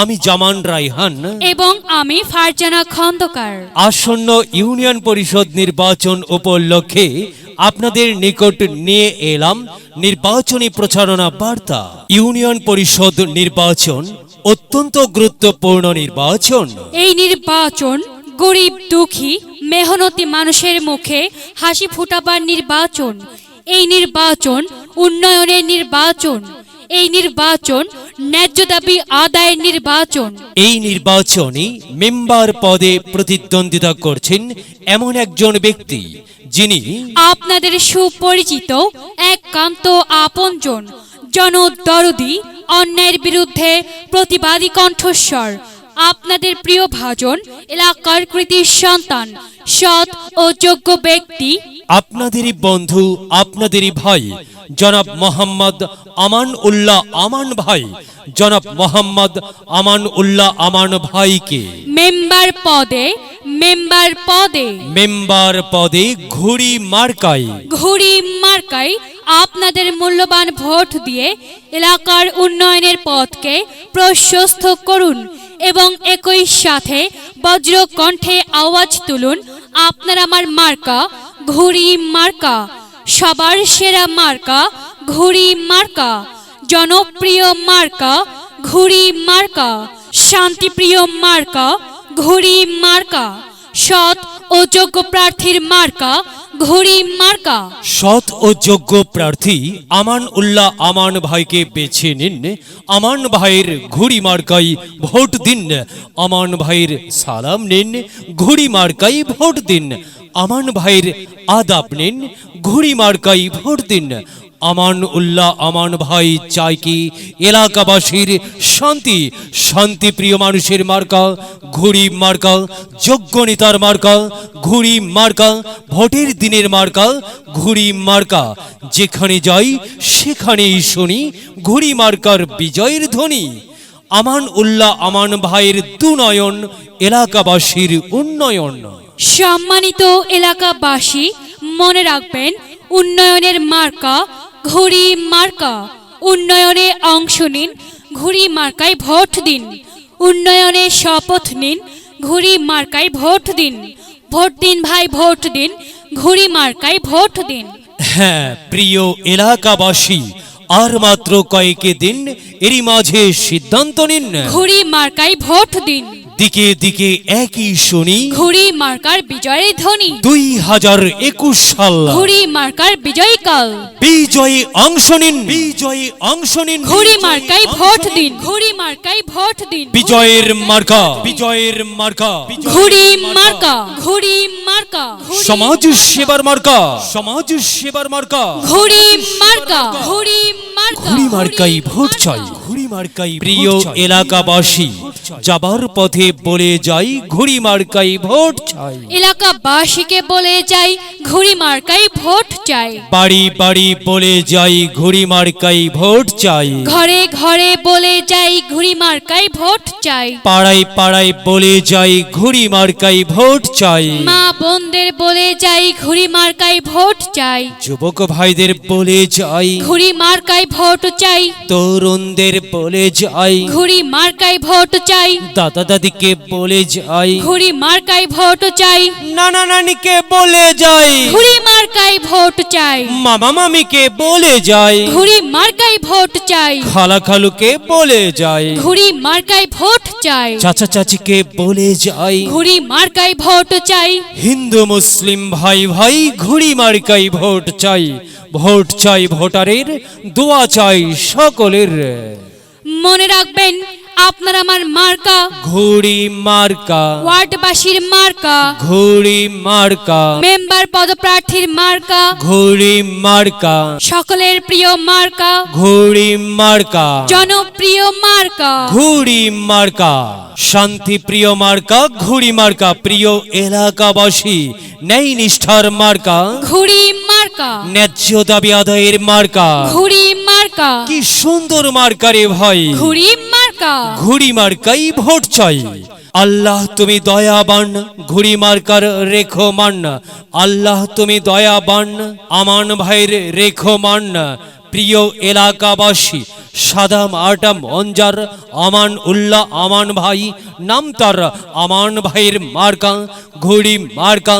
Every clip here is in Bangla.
আমি জামান রাইহান এবং আমি ফারজানা খন্দকার। আসন্ন ইউনিয়ন পরিষদ নির্বাচন উপলক্ষে আপনাদের নিকট নিয়ে এলাম নির্বাচনী প্রচারণা বার্তা। ইউনিয়ন পরিষদ নির্বাচন অত্যন্ত গুরুত্বপূর্ণ নির্বাচন। এই নির্বাচন গরিব দুঃখী মেহনতি মানুষের মুখে হাসি ফুটাবার নির্বাচন। এই নির্বাচন উন্নয়নের নির্বাচন। এই নির্বাচন ন্যায্য দাবি আদায়ের নির্বাচন। এই নির্বাচনে মেম্বার পদে প্রতিদ্বন্দ্বিতা করছেন এমন একজন ব্যক্তি যিনি আপনাদের সুপরিচিত একান্ত আপনজন জনদরদি অন্যায়ের বিরুদ্ধে প্রতিবাদী কণ্ঠস্বর আপনাদের প্রিয় ভাজন এলাকার কৃতির সন্তান সৎ ও যোগ্য ব্যক্তি আপনাদেরই বন্ধু আপনাদেরই ভাই জনাব মোহাম্মদ আমান উল্লাহ আমান ভাই। জনাব মোহাম্মদ আমান উল্লাহ আমান ভাইকে মেম্বার পদে মেম্বার পদে। মেম্বার পদে ঘুড়ি মার্কাই ঘুড়ি মার্কাই আপনাদের মূল্যবান ভোট দিয়ে এলাকার উন্নয়নের পথকে প্রশস্ত করুন এবং একই সাথে বজ্র কণ্ঠে আওয়াজ তুলুন আপনার আমার মার্কা ঘুড়ি মার্কা, সবার সেরা মার্কা, ঘুড়ি মার্কা, জনপ্রিয় মার্কা, ঘুড়ি মার্কা, শান্তিপ্রিয় মার্কা, ঘুড়ি মার্কা, সৎ ও যোগ্য প্রার্থীর মার্কা ঘুড়ি মার্কা। সৎ ও যোগ্য প্রার্থী আমান উল্লাহ আমান ভাইকে বেছে নিন। আমান ভাইয়ের ঘুড়ি মার্কাই ভোট দিন। আমান ভাইয়ের সালাম নিন, ঘুড়ি মার্কাই ভোট দিন। আমান ভাইয়ের আদাব নিন, ঘুড়ি মার্কাই ভোট দিন। আমান উল্লাহ, আমান ভাই, চাই কি এলাকাবাসীর শান্তি? শান্তিপ্রিয় মানুষের মার্কা, ঘুড়ি মার্কা, যোগ্য নেতার মার্কা, ঘুড়ি মার্কা, ভোটের দিনের মার্কা, ঘুড়ি মার্কা। যেখানে যাই, সেখানেই শুনি ঘুড়ি মার্কার বিজয়ের ধ্বনি। আমান উল্লাহ, আমান ভাইয়ের দুনয়ন, এলাকাবাসীর উন্নয়ন। সম্মানিত এলাকাবাসী, মনে রাখবেন, উন্নয়নের মার্কা ঘুড়ি মার্কা। উন্নয়নে অংশ নিন ঘুড়ি মার্কায় ভোট দিন। উন্নয়নে শপথ নিন ঘুড়ি মার্কায় ভোট দিন। ভোট দিন ভাই ভোট দিন ঘুড়ি মার্কায় ভোট দিন। হ্যাঁ প্রিয় এলাকাবাসী আর মাত্র কয়েক দিন এরই মাঝে সিদ্ধান্ত নিন। ঘুড়ি মার্কায় ভোট দিন। দিকে দিকে একই শুনি। ঘুড়ি মার্কার বিজয়ের ধ্বনি দুই হাজার একুশ সাল। ঘুড়ি মার্কার বিজয়কাল বিজয়ে অংশ নিন। বিজয়ে অংশ নিন। ঘুড়ি মার্কাই ভোট দিন। ঘুড়ি মার্কায় ভোট দিন। বিজয়ের মার্কা। বিজয়ের মার্কা। ঘুড়ি মার্কা। ঘুড়ি মার্কা। সমাজ সেবার মার্কা। সমাজ সেবার মার্কা। ঘুড়ি মার্কা। ঘুড়ি মার্কা। ঘুড়ি মার্কাই ভোট চাই। ঘুড়ি মার্কাই প্রিয় এলাকাবাসী যাবার পথে বলে যাই ঘুড়ি মার্কাই ভোট চাই। এলাকাবাসীকে বলে যাই ঘুড়ি মার্কায় ভোট চাই। বাড়ি বাড়ি বলে যাই ঘুড়ি মার্কাই ভোট চাই। ঘরে ঘরে বলে যাই ঘুড়ি মার্কায় ভোট চাই। পাড়ায় পাড়ায় বলে যাই ঘুড়ি মার্কাই ভোট চাই। মা বোনদের বলে যাই ঘুড়ি মার্কায় ভোট চাই। যুবক ভাইদের বলে যাই ঘুড়ি মার্কায় ভোট চাই। তরুণদের বলে যাই। ঘুড়ি মার্কায় ভোট চাই। দাদা দাদিকে বলে যাই। ঘুড়ি মার্কায় ভোট চাই। নানা নানিকে বলে যাই। ঘুড়ি মার্কায় ভোট চাই। মামা মামিকে বলে যাই। ঘুড়ি মার্কায় ভোট চাই। খালা খালুকে বলে যাই। ঘুড়ি মার্কায় ভোট চাই। চাচা চাচিকে বলে যাই। ঘুড়ি মার্কায় ভোট চাই। হিন্দু মুসলিম ভাই ভাই ঘুড়ি মার্কাই ভোট চাই। ভোট চাই ভোটারের দোয়া চাই সকলের। মনে রাখবেন আপনার আমার মার্কা। ঘুড়ি মার্কা। ওয়ার্ডবাসীর মার্কা। ঘুড়ি মার্কা। মেম্বার পদপ্রার্থীর মার্কা। ঘুড়ি মার্কা। সকলের প্রিয় মার্কা। ঘুড়ি মার্কা। জনপ্রিয় মার্কা। ঘুড়ি মার্কা। শান্তি প্রিয় মার্কা ঘুড়ি মার্কা। প্রিয় এলাকাবাসী ন্যায় নিষ্ঠার মার্কা। ঘুড়ি মার্কা। ন্যায্য দাবি আদায়ের মার্কা। ঘুড়ি মার্কা। কি সুন্দর মার্কা রে ভাই। ঘুড়ি মার্কা। ঘুড়ি মার্কাই ভোট চাই। আল্লাহ তুমি দয়াবান ঘুড়ি মার্কার রেখো মান আল্লাহ তুমি দয়াবান আমান ভাইয়ের রেখো মান প্রিয় এলাকাবাসী সাদাম আটাম অঞ্জার আমান উল্লাহ আমান ভাই নাম তার আমান ভাইয়ের মার্কা ঘুড়ি মার্কা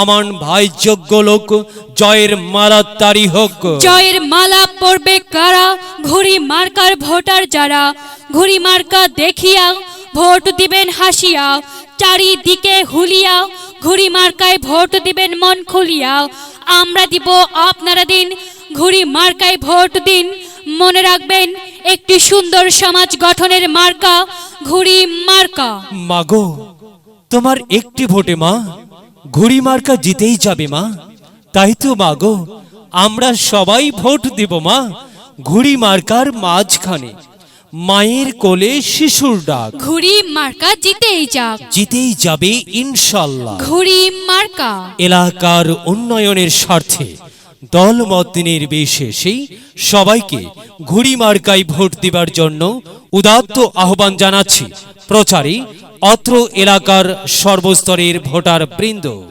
আমান ভাই যোগ্য লোক। জয়ের মালা তারি হোক। জয়ের মালা পড়বে কারা? ঘুড়ি মার্কার ভোটার যারা ঘুড়ি মার্কা দেখিয়া ভোট দিবেন হাসিয়া, চারিদিকে হুলিয়া ঘুড়ি মার্কায় ভোট দিবেন মন খুলিয়া। আমরা দিব আপনারা দিন ঘুড়ি মার্কায় ভোট দিন, মনে রাখবেন একটি সুন্দর সমাজ গঠনের মার্কা ঘুড়ি মার্কা। মাগো, তোমার একটি ভোটে মা ঘুড়ি মার্কা জিতেই যাবে মা। তাই তো মাগো, আমরা সবাই ভোট দেব মা। ঘুড়ি মার্কার মাঝখানে মায়ের কোলে শিশুর ডাক। ঘুড়ি মার্কা জিতেই যাক। জিতেই যাবে ইনশাল্লাহ। ঘুড়ি মার্কা। এলাকার উন্নয়নের স্বার্থে দল দলমত নির্বিশেষেই সবাইকে ঘুড়ি মার্কায় ভোট দেবার জন্য উদাত্ত আহ্বান জানাচ্ছি প্রচারে অত্র এলাকার সর্বস্তরের ভোটার বৃন্দ।